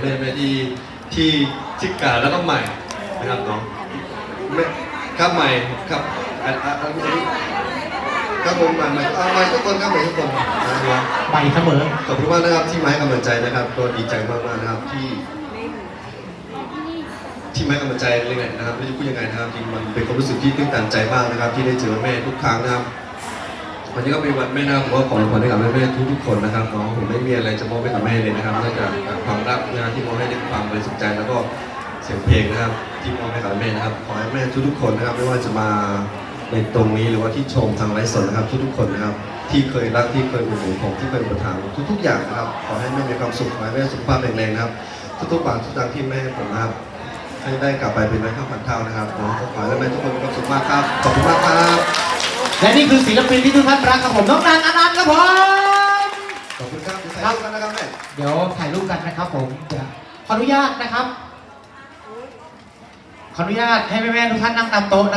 แม่แม่ที่ที่ที่กาแล้วก็ใหม่นะครับน้องแม่ครับใหม่ครับอะอะอะอันนี้ครับผมใหม่ใหม่เอาใหม่ทุกคนครับใหม่ทุกคนนะครับใหม่เสมอขอบคุณมากนะครับที่มาให้กำลังใจนะครับก็ดีใจมากๆนะครับที่ ที่มาให้กำลังใจเลยนะครับไม่รู้จะพูดยังไงนะครับจริงมันเป็นความรู้สึกที่ตื้นตันใจมากนะครับ ที่ได้เจอแม่ทุกครั้งนะครับ วันนี้ก็เป็นวันแม่นะครับผมก็ขออวยพรให้กับแม่ๆทุกๆคนนะครับน้องผมไม่มีอะไรจะมอบให้กับแม่เลยนะครับนอกจากความรักนะครับที่มอบให้ด้วยความบริสุทธิ์ใจแล้วก็เสียงเพลงนะครับ ที่มอบให้กับแม่นะครับขอให้แม่ทุกๆคนนะครับ ไม่ว่าจะมาในตรงนี้หรือว่าที่ชมทางไลฟ์สดนะครับ ทุกๆคนนะครับ ที่เคยรักที่เคยอุดหนุนผมที่เคยประทานทุก ๆ อย่างนะครับ ขอให้แม่มีความสุขขอให้แม่สุขภาพแข็งแรงนะครับทุกๆบางทุกครั้งที่แม่ผมนะครับให้ได้กลับไปเป็นร้อยข้าวพันเท่านะครับขอให้แม่ทุกคนมีความสุขมากครับขอบคุณมากครับ และนี่คือศิลปินที่ทุกท่านรักครับผมน้องนันอนันต์ครับผมขอบคุณครับเดี๋ยวถ่ายรูปกันนะครับแม่เดี๋ยวถ่ายรูปกันนะครับผมเดี๋ยวขออนุญาตนะครับ ขออนุญาตให้แม่ๆทุกท่านนั่งตามโต๊ะนะครับ